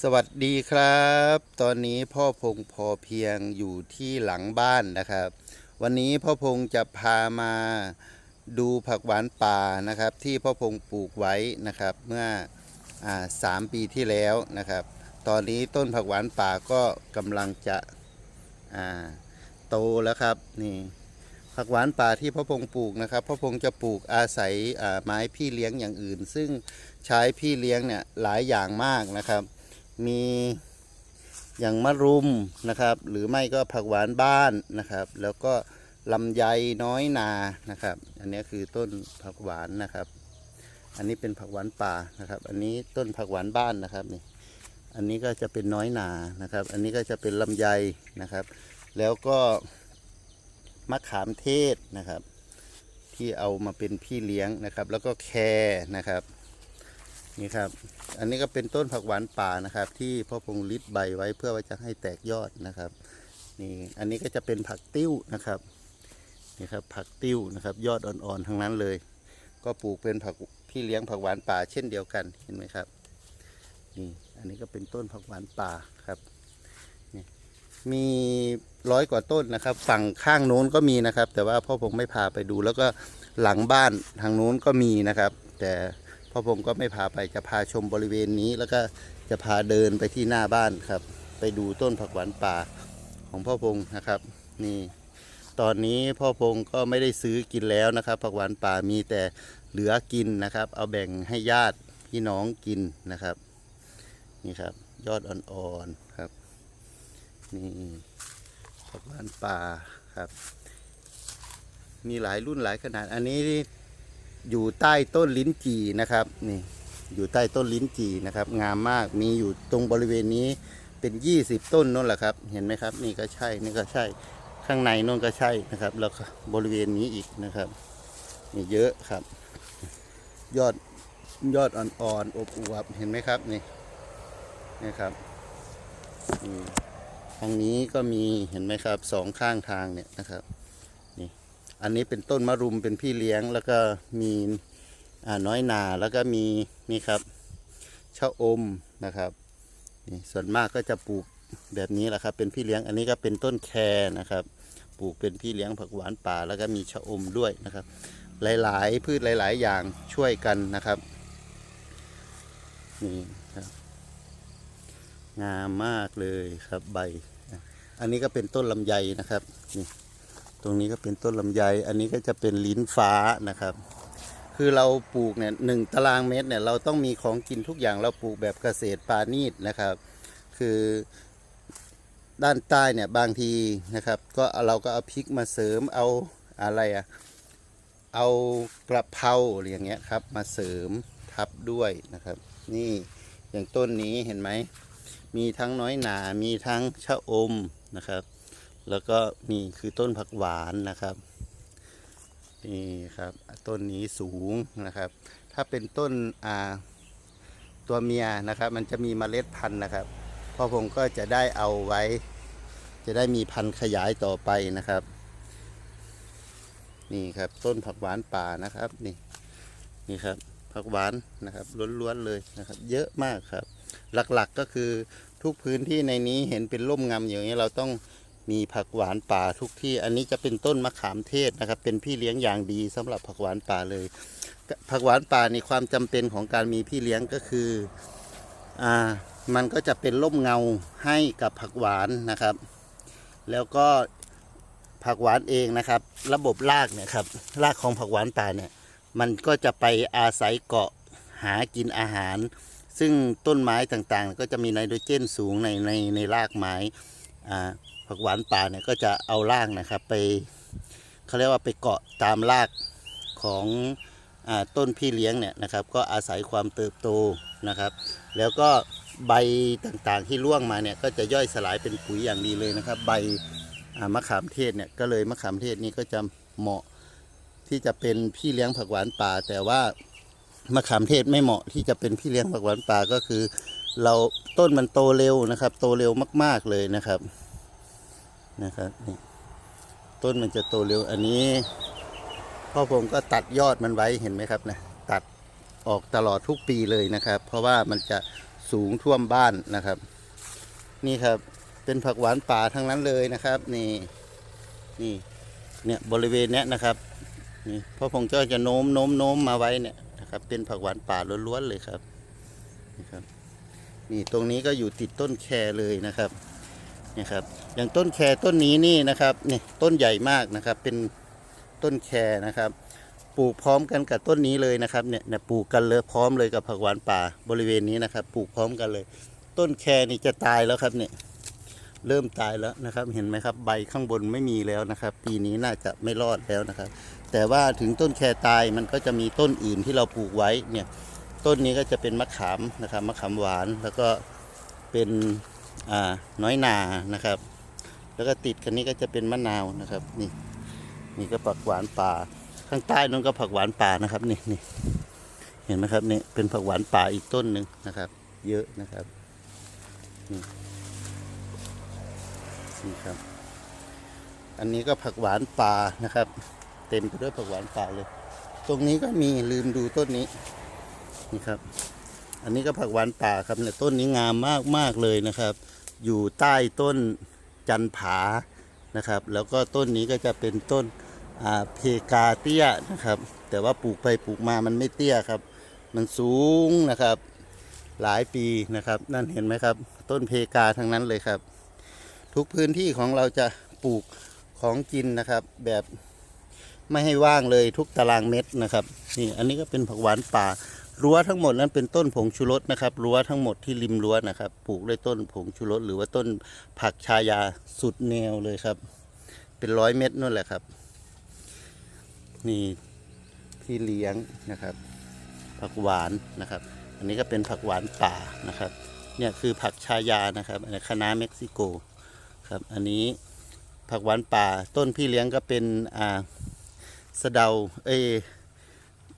สวัสดีครับ ตอนนี้พ่อพงพอเพียงอยู่ที่หลังบ้านนะครับ วันนี้พ่อพงจะพามาดูผักหวานป่านะครับ ที่พ่อพงปลูกไว้นะครับ เมื่ออสามปีที่แล้วนะครับ ตอนนี้ต้นผักหวานป่าก็กำลังจะโตแล้วครับนี่ผักหวานป่าที่พ่อพงปลูกนะครับพ่อพงจะปลูกอาศัยไม้พี่เลี้ยงอย่างอื่น ซึ่งใช้พี่เลี้ยงเนี่ยหลายอย่างมากนะครับ มีอย่างมะรุมนะครับ หรือไม่ก็ผักหวานบ้านนะครับ แล้วก็ลำไยน้อยนานะครับ อันนี้คือต้นผักหวานนะครับ อันนี้เป็นผักหวานป่านะครับ อันนี้ต้นผักหวานบ้านนะครับนี่อันนี้ก็จะเป็นน้อยนานะครับ อันนี้ก็จะเป็นลำไยนะครับ แล้วก็มะขามเทศนะครับ ที่เอามาเป็นพี่เลี้ยงนะครับ แล้วก็แครนะครับ นี่ครับ อันนี้ก็เป็นต้นผักหวานป่านะครับ ที่พ่อพงลิดใบไว้เพื่อว่าจะให้แตกยอดนะครับ นี่อันนี้ก็จะเป็นผักติ้วนะครับนี่ครับผักติ้วนะครับ ยอดอ่อนๆทั้งนั้นเลย ก็ปลูกเป็นผักพี่เลี้ยงผักหวานป่าเช่นเดียวกันเห็นไหมครับนี่อันนี้ก็เป็นต้นผักหวานป่าครับนี่มีร้อยกว่าต้นนะครับ ฝั่งข้างโน้นก็มีนะครับ แต่ว่าพ่อผมไม่พาไปดู แล้วก็หลังบ้านทางโน้นก็มีนะครับ แต่ พ่อผมก็ไม่พาไปจะพาชมบริเวณนี้ แล้วก็จะพาเดินไปที่หน้าบ้านครับ ไปดูต้นผักหวานป่าของพ่อพงนะครับ นี่ ตอนนี้พ่อพงก็ไม่ได้ซื้อกินแล้วนะครับ ผักหวานป่ามีแต่เหลือกินนะครับ เอาแบ่งให้ญาติพี่น้องกินนะครับ นี่ครับ ยอดอ่อนๆครับ นี่ผักหวานป่าครับ มีหลายรุ่นหลายขนาดอันนี้ อยู่ใต้ต้นลิ้นจี่นะครับนี่อยู่ใต้ต้นลิ้นจี่นะครับงามมากมีอยู่ตรงบริเวณนี้เป็น 20 ต้นนั่นแหละครับ เห็นไหมครับ นี่ก็ใช่นี่ก็ใช่ข้างในนู่นก็ใช่นะครับ แล้วก็บริเวณนี้อีกนะครับนี่เยอะครับ ยอดยอดอ่อนๆอบอวบเห็นไหมครับนี่นี่ครับอืมทางนี้ก็มีเห็นไหมครับสองข้างทางเนี่ยนะครับ อันนี้เป็นต้นมะรุมเป็นพี่เลี้ยง แล้วก็มีน้อยนาแล้วก็มีนี่ครับชะอมนะครับนี่ส่วนมากก็จะปลูกแบบนี้แหละครับ เป็นพี่เลี้ยงอันนี้ก็เป็นต้นแครนะครับ ปลูกเป็นพี่เลี้ยงผักหวานป่า แล้วก็มีชะอมด้วยนะครับ หลายๆ พืชหลาย ๆ อย่างช่วยกันนะครับนี่ครับงามมากเลยครับใบ อันนี้ก็เป็นต้นลำไยนะครับนี่ รงนี้ก็เป็นต้นลำไย อันนี้ก็จะเป็นลิ้นฟ้านะครับ คือเราปลูกเนี่ยหนึ่งตารางเมตรเนี่ยเราต้องมีของกินทุกอย่างเราปลูกแบบเกษตรปานีตนะครับ คือด้านใต้เนี่ยบางทีนะครับ ก็เราก็เอาพริกมาเสริมเอาอะไรอะเอากระเพราอะไรอย่างเงี้ยครับ มาเสริมทับด้วยนะครับ นี่อย่างต้นนี้เห็นไหมมีทั้งน้อยหนา มีทั้งชะอมนะครับ แล้วก็นี่คือต้นผักหวานนะครับ นี่ครับต้นนี้สูงนะครับ ถ้าเป็นต้นอ่าตัวเมียนะครับ มันจะมีเมล็ดพันธุ์นะครับพ่อผมก็จะได้เอาไว้ จะได้มีพันธุ์ขยายต่อไปนะครับ นี่ครับต้นผักหวานป่านะครับนี่นี่ครับผักหวานนะครับล้วนๆเลยนะครับ เยอะมากครับ หลักๆก็คือทุกพื้นที่ในนี้เห็นเป็นร่มงำอย่างนี้เราต้อง มีผักหวานป่าทุกที่ อันนี้จะเป็นต้นมะขามเทศนะครับ เป็นพี่เลี้ยงอย่างดีสำหรับผักหวานป่าเลย ผักหวานป่าในความจำเป็นของการมีพี่เลี้ยงก็คืออ่ามันก็จะเป็นร่มเงาให้กับผักหวานนะครับ แล้วก็ผักหวานเองนะครับ ระบบรากเนี่ยครับรากของผักหวานป่าเนี่ย มันก็จะไปอาศัยเกาะหากินอาหาร ซึ่งต้นไม้ต่างๆ ก็จะมีไนโตรเจนสูงในในในรากไม้อ่า ผักหวานป่าเนี่ยก็จะเอารากนะครับไปเขาเรียกว่าไปเกาะตามรากของอต้นพี่เลี้ยงเนี่ยนะครับ ก็อาศัยความเติบโตนะครับ แล้วก็ใบต่างๆที่ร่วงมาเนี่ยก็จะย่อยสลายเป็นปุ๋ยอย่างดีเลยนะครับ ใบมะขามเทศเนี่ยก็เลยมะขามเทศนี้ก็จะเหมาะที่จะเป็นพี่เลี้ยงผักหวานป่า แต่ว่ามะขามเทศไม่เหมาะที่จะเป็นพี่เลี้ยงผักหวานป่าก็คือ เราต้นมันโตเร็วนะครับ โตเร็วมาก ๆเลยนะครับ นะครับนี่ต้นมันจะโตเร็วอันนี้พ่อผมก็ตัดยอดมันไว้เห็นไหมครับนะตัดออกตลอดทุกปีเลยนะครับ เพราะว่ามันจะสูงท่วมบ้านนะครับ นี่ครับเป็นผักหวานป่าทั้งนั้นเลยนะครับนี่นี่เนี่ยบริเวณเนี้ยนะครับนี่พ่อพงเจ้าจะโน้มโน้มโน้มมาไว้เนี่ยนะครับ เป็นผักหวานป่าล้วนๆเลยครับนี่ครับนี่ตรงนี้ก็อยู่ติดต้นแคเลยนะครับ นี่ครับอย่างต้นแคต้นนี้นี่นะครับนี่ต้นใหญ่มากนะครับเป็นต้นแคนะครับ ปลูกพร้อมกันกับต้นนี้เลยนะครับเนี่ยปลูกกันเลยพร้อมเลยกับผักหวานป่าบริเวณนี้นะครับ ปลูกพร้อมกันเลย ต้นแคนี่จะตายแล้วครับเนี่ยเริ่มตายแล้วนะครับ เห็นไหมครับ ใบข้างบนไม่มีแล้วนะครับ ปีนี้น่าจะไม่รอดแล้วนะครับ แต่ว่าถึงต้นแคตายมันก็จะมีต้นอื่นที่เราปลูกไว้เนี่ยต้นนี้ก็จะเป็นมะขามนะครับมะขามหวานแล้วก็เป็น น้อยนานะครับ แล้วก็ติดกันนี้ก็จะเป็นมะนาวนะครับ นี่ นี่ก็ผักหวานป่า ข้างใต้นั้นก็ผักหวานป่านะครับ นี่นี่เห็นไหมครับนี่เป็นผักหวานป่าอีกต้นหนึ่งนะครับ เยอะนะครับนี่นี่ครับ อันนี้ก็ผักหวานป่านะครับ เต็มไปด้วยผักหวานป่าเลย ตรงนี้ก็มีลืมดูต้นนี้นี่ครับ อันนี้ก็ผักหวานป่าครับเนี่ยต้นนี้งามมากมากเลยนะครับ อยู่ใต้ต้นจันผานะครับ แล้วก็ต้นนี้ก็จะเป็นต้นเพกาเตี้ยนะครับ แต่ว่าปลูกไปปลูกมามันไม่เตี้ยครับ มันสูงนะครับ หลายปีนะครับ นั่นเห็นไหมครับ ต้นเพกาทั้งนั้นเลยครับ ทุกพื้นที่ของเราจะปลูกของกินนะครับ แบบไม่ให้ว่างเลยทุกตารางเม็ดนะครับ นี่อันนี้ก็เป็นผักหวานป่า รั้วทั้งหมดนั้นเป็นต้นผงชูรสนะครับรั้วทั้งหมดที่ริมรั้วนะครับ ปลูกด้วยต้นผงชูรสหรือว่าต้นผักชายาสุดแนวเลยครับ เป็นร้อยเม็ดนู่นแหละครับ นี่ที่เลี้ยงนะครับ ผักหวานนะครับ อันนี้ก็เป็นผักหวานป่านะครับ เนี่ยคือผักชายานะครับอันนี้คณะเม็กซิโกครับ อันนี้ผักหวานป่า ต้นพี่เลี้ยงก็เป็นอ่าสะเดาเอ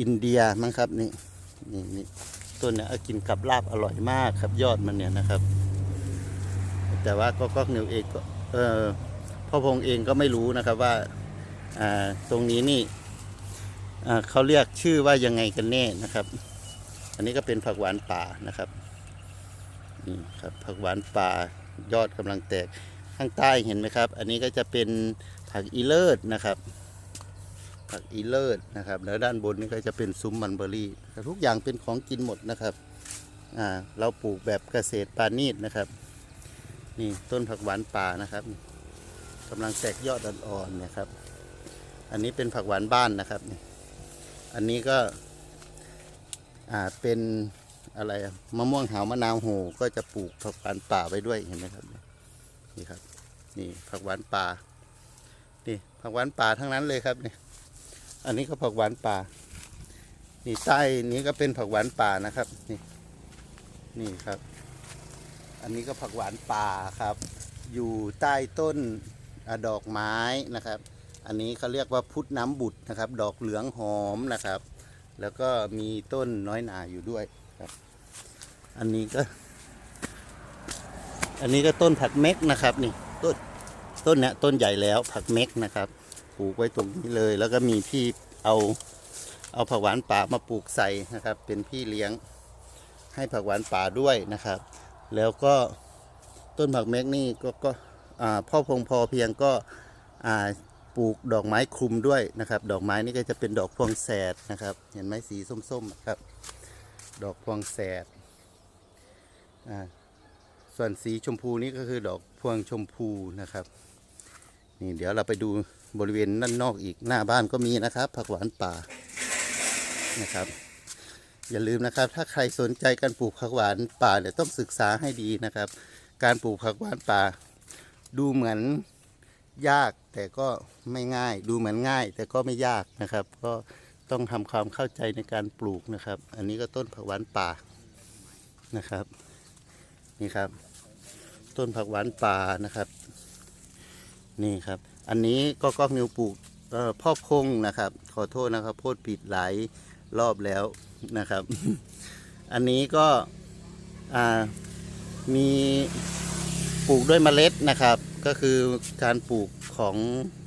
อินเดียมั้งครับนี่ นี่นี่ต้นเนี่ยกินกับลาบอร่อยมากครับ ยอดมันเนี่ยนะครับ แต่ว่าก็ก็เนิวเองก็เออพ่อพงเองก็ไม่รู้นะครับว่าอ่าตรงนี้นี่อ่าเขาเรียกชื่อว่ายังไงกันแน่นะครับ อันนี้ก็เป็นผักหวานป่านะครับนี่ครับผักหวานป่ายอดกำลังแตกข้างใต้เห็นไหมครับ อันนี้ก็จะเป็นผักอีเลิศนะครับ ผักอีเลิศนะครับ แล้วด้านบนนี่ก็จะเป็นซุ้มมันเบอรี่ ทุกอย่างเป็นของกินหมดนะครับอ่าเราปลูกแบบเกษตรปานีตนะครับ นี่ต้นผักหวานป่านะครับกำลังแตกยอดอ่อนๆนะครับ อันนี้เป็นผักหวานบ้านนะครับนี่อันนี้ก็อ่าเป็นอะไรมะม่วงหาวมะนาวโหก็จะปลูกผักหวานป่าไว้ด้วยเห็นไหมครับนี่ครับ นี่ผักหวานป่านี่ผักหวานป่าทั้งนั้นเลยครับเนี่ย อันนี้ก็ผักหวานป่า นี่ใต้นี้ก็เป็นผักหวานป่านะครับ นี่ นี่ครับ อันนี้ก็ผักหวานป่าครับ อยู่ใต้ต้นอดอกไม้นะครับ อันนี้เขาเรียกว่าพุทธน้ำบุตรนะครับ ดอกเหลืองหอมนะครับ แล้วก็มีต้นน้อยหนาอยู่ด้วยครับ อันนี้ก็ อันนี้ก็ต้นผักเม็กนะครับ นี่ต้นต้นเนี้ยต้นใหญ่แล้วผักเม็กนะครับ ลูกไว้ตรงนี้เลย แล้วก็มีพี่เอาเอาผักหวานป่ามาปลูกใส่นะครับ เป็นพี่เลี้ยงให้ผักหวานป่าด้วยนะครับ แล้วก็ต้นผักเม็กนี่ก็ก็พ่อพงพอเพียงก็ปลูกดอกไม้คลุมด้วยนะครับ ดอกไม้นี่ก็จะเป็นดอกพวงแสดนะครับ เห็นไหมสีส้มๆอะครับ ดอกพวงแสดส่วนสีชมพูนี่ก็คือดอกพวงชมพูนะครับ นี่เดี๋ยวเราไปดู บริเวณด้านนอกอีกหน้าบ้านก็มีนะครับ ผักหวานป่านะครับ อย่าลืมนะครับ ถ้าใครสนใจการปลูกผักหวานป่าเนี่ยต้องศึกษาให้ดีนะครับ การปลูกผักหวานป่า ดูเหมือนยากแต่ก็ไม่ง่าย ดูเหมือนง่าย แต่ก็ไม่ยากนะครับ ก็ต้องทำความเข้าใจในการปลูกนะครับ อันนี้ก็ต้นผักหวานป่านะครับ นี่ครับ ต้นผักหวานป่านะครับ นี่ครับ อันนี้ก็ก๊อกนิวปลูกพ่อพงนะครับ ขอโทษนะครับ โพดผิดหลายรอบแล้วนะครับ อันนี้ก็มีปลูกด้วยเมล็ดนะครับ ก็คือการปลูกของ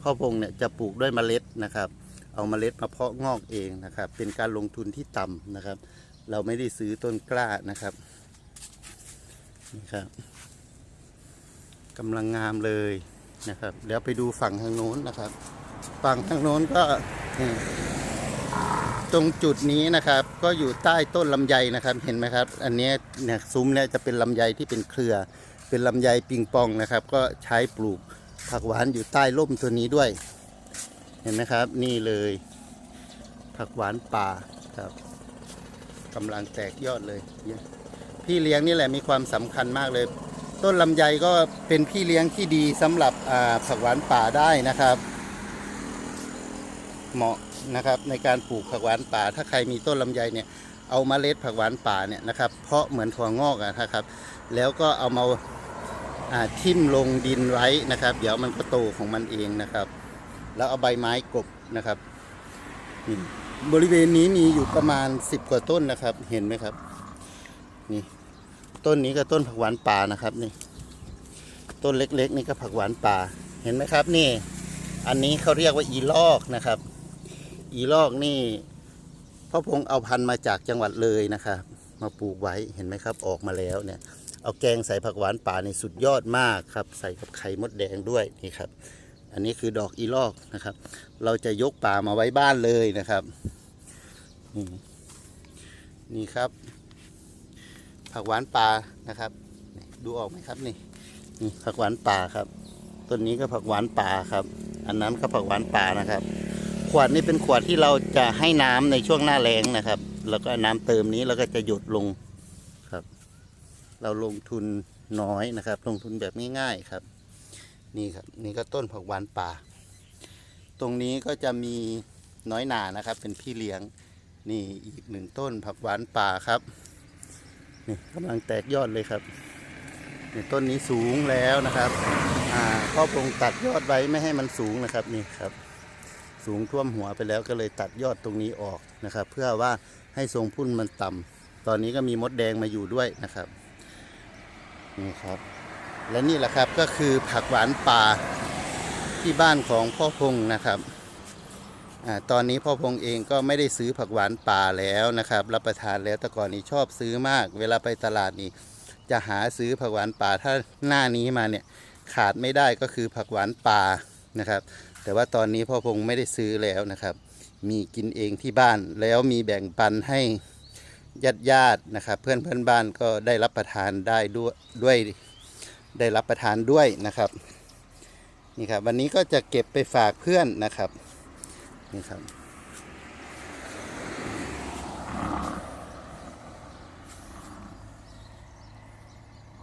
พ่อพงเนี่ยจะปลูกด้วยเมล็ดนะครับ เอาเมล็ดมาเพาะงอกเองนะครับ เป็นการลงทุนที่ต่ำนะครับ เราไม่ได้ซื้อต้นกล้านะครับนี่ครับกำลังงามเลย นะครับเดี๋ยวไปดูฝั่งทางโน้นนะครับ ฝั่งทางโน้นก็ตรงจุดนี้นะครับ ก็อยู่ใต้ต้นลำไยนะครับเห็นไหมครับ อันนี้เนี่ยซุ้มเนี่ยจะเป็นลำไยที่เป็นเครือ เป็นลำไยปิงปองนะครับ ก็ใช้ปลูกผักหวานอยู่ใต้ร่มตัวนี้ด้วย เห็นไหมครับ นี่เลย ผักหวานป่าครับกำลังแตกยอดเลยพี่เลี้ยงนี่แหละมีความสำคัญมากเลย ต้นลำไยก็เป็นพี่เลี้ยงที่ดีสำหรับผักหวานป่าได้นะครับ เหมาะนะครับในการปลูกผักหวานป่า ถ้าใครมีต้นลำไยเนี่ยเอามาเมล็ดผักหวานป่าเนี่ยนะครับ เพาะเหมือนถั่วงอกอะนะครับ แล้วก็เอามาาทิ่มลงดินไว้นะครับ เดี๋ยวมันก็โตของมันเองนะครับ แล้วเอาใบไม้กบนะครับบริเวณนี้มีอยู่ประมาณ 10 กว่าต้นนะครับ เห็นไหมครับ นี่ ต้นนี้ก็ต้นผักหวานป่านะครับนี่ ต้นเล็กๆ นี่ก็ผักหวานป่า เห็นไหมครับนี่ อันนี้เขาเรียกว่าอีลอกนะครับ อีลอกนี่พ่อพงเอาพันธุ์มาจากจังหวัดเลยนะครับ มาปลูกไว้เห็นไหมครับ ออกมาแล้วเนี่ย เอาแกงใส่ผักหวานป่าในสุดยอดมากครับ ใส่กับไข่มดแดงด้วยนี่ครับ อันนี้คือดอกอีลอกนะครับ เราจะยกป่ามาไว้บ้านเลยนะครับนี่นี่ครับ ผักหวานป่านะครับ ดูออกไหมครับนี่นี่ผักหวานป่าครับต้นนี้ก็ผักหวานป่าครับ อันนั้นก็ผักหวานป่านะครับ ขวดนี้เป็นขวดที่เราจะให้น้ำในช่วงหน้าแล้งนะครับ แล้วก็น้ำเติมนี้เราก็จะหยดลงครับ เราลงทุนน้อยนะครับ ลงทุนแบบง่ายๆครับ นี่ครับนี่ก็ต้นผักหวานป่า ตรงนี้ก็จะมีน้อยหนานะครับ เป็นพี่เลี้ยงนี่อีกหนึ่งต้นผักหวานป่าครับ นี่กำลังแตกยอดเลยครับนี่ต้นนี้สูงแล้วนะครับอ่าพ่อปรงตัดยอดไว้ไม่ให้มันสูงนะครับนี่ครับ สูงท่วมหัวไปแล้วก็เลยตัดยอดตรงนี้ออกนะครับ เพื่อว่าให้ทรงพุ่นมันต่ำตอนนี้ก็มีมดแดงมาอยู่ด้วยนะครับนี่ครับ และนี่แหละครับก็คือผักหวานป่าที่บ้านของพ่อพงนะครับ ตอนนี้พ่อพงเองก็ไม่ได้ซื้อผักหวานป่าแล้วนะครับ รับประทานแล้วแต่ก่อนนี้ชอบซื้อมาก เวลาไปตลาดนี่จะหาซื้อผักหวานป่าถ้าหน้านี้มาเนี่ยขาดไม่ได้ก็คือผักหวานป่านะครับ แต่ว่าตอนนี้พ่อพงไม่ได้ซื้อแล้วนะครับ มีกินเองที่บ้านแล้วมีแบ่งปันให้ญาติญาตินะครับ เพื่อนเพื่อนบ้านก็ได้รับประทานได้ด้วยด้วยได้รับประทานด้วยนะครับนี่ครับวันนี้ก็จะเก็บไปฝากเพื่อนนะครับ นี่ครับ